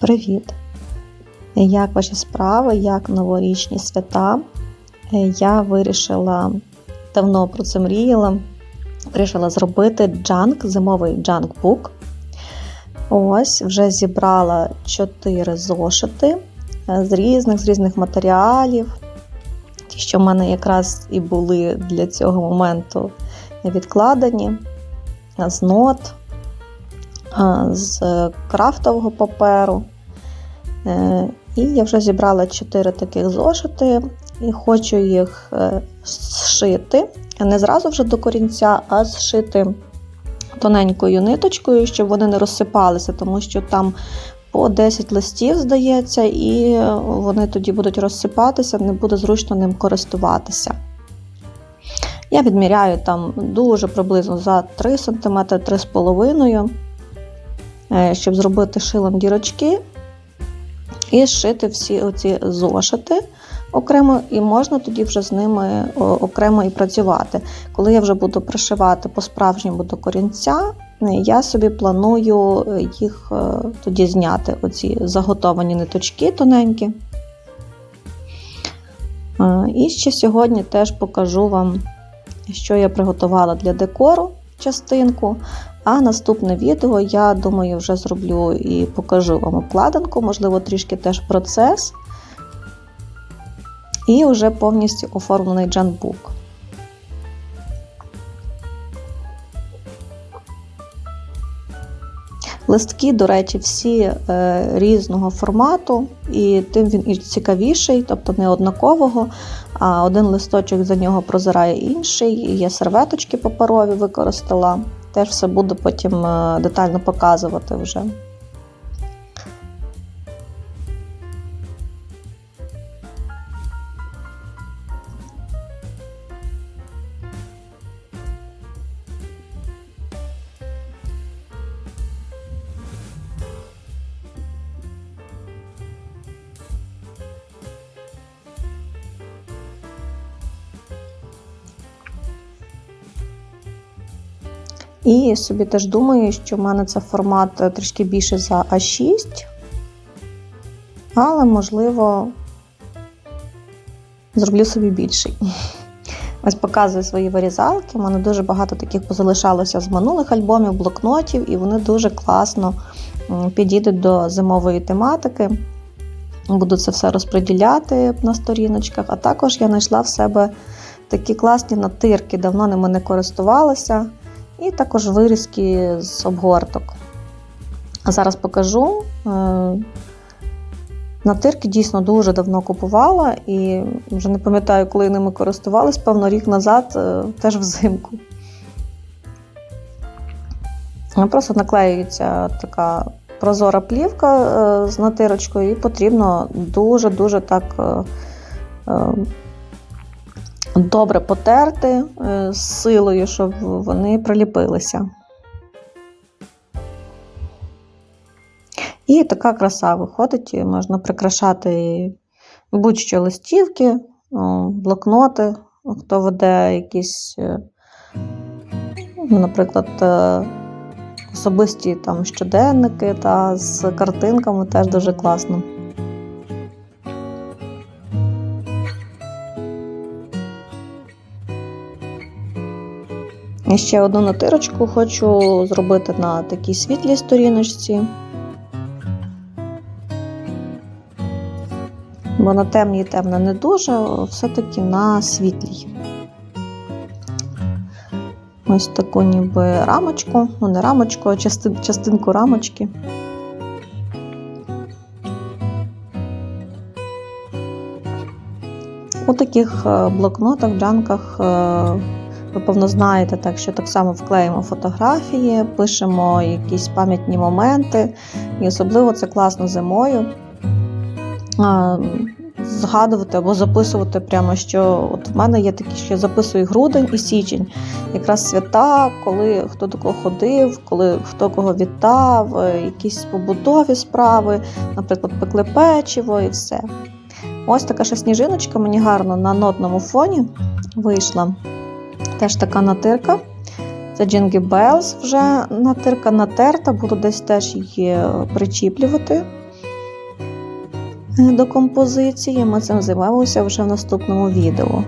Привіт! Як ваші справи, як новорічні свята? Е, Я вирішила, давно про це мріяла, вирішила зробити джанк, зимовий джанк-бук. Ось, вже зібрала 4 зошити е, з різних, з різних матеріалів. Ті, що в мене якраз і були для цього моменту відкладені, з нот, з крафтового паперу. Е, І я вже зібрала 4 таких зошити і хочу їх е, зшити. Не зразу вже до корінця, а зшити тоненькою ниточкою, щоб вони не розсипалися, тому що там по 10 листів, здається, і вони тоді будуть розсипатися, не буде зручно ним користуватися. Я відміряю там дуже приблизно за 3 см, 3,5 см, щоб зробити шилом дірочки і зшити всі оці зошити окремо, і можна тоді вже з ними окремо і працювати. Коли я вже буду пришивати по-справжньому до корінця, я собі планую їх тоді зняти, оці заготовані ниточки тоненькі. І ще сьогодні теж покажу вам, що я приготувала для декору частинку. А наступне відео, я думаю, вже зроблю і покажу вам обкладинку, можливо, трішки теж процес. І вже повністю оформлений джанбук. Листки, до речі, всі е, різного формату, і тим він і цікавіший, тобто не однакового. А один листочок за нього прозирає інший. Я серветочки паперові використала. Теж все буду потім е, детально показувати вже. І собі теж думаю, що в мене це формат трішки більше за А6, але, можливо, зроблю собі більший. Ось показую свої вирізалки. У мене дуже багато таких позалишалося з минулих альбомів, блокнотів, і вони дуже класно підійдуть до зимової тематики. Буду це все розподіляти на сторіночках, а також я знайшла в себе такі класні натирки, давно ними не користувалася. І також вирізки з обгорток. Зараз покажу. Натирки дійсно дуже давно купувала і вже не пам'ятаю, коли ними користувалась, певно, рік назад, теж взимку. Просто наклеюється така прозора плівка з натирочкою, і потрібно дуже-дуже так добре потерти з силою, щоб вони приліпилися. І така краса виходить, можна прикрашати будь-що листівки, блокноти, хто веде якісь, наприклад, особисті там щоденники та з картинками теж дуже класно. Ще одну натирочку хочу зробити на такій світлій сторіночці. Бо на темній темна не дуже, все-таки на світлій. Ось таку ніби рамочку, ну не рамочку, а частин, частинку рамочки. У таких блокнотах, джанках ви, певно, знаєте, так що так само вклеїмо фотографії, пишемо якісь пам'ятні моменти. І особливо це класно зимою. Згадувати або записувати прямо, що от в мене є такі, що я записую грудень і січень, якраз свята, коли хто до кого ходив, коли хто кого вітав, е, якісь побутові справи, наприклад, пекли печиво і все. Ось така ще сніжиночка мені гарно на нотному фоні вийшла. Теж така натирка. Це Джингі Bells вже натирка натерта, буду десь теж її причіплювати до композиції. Ми цим займаємося вже в наступному відео.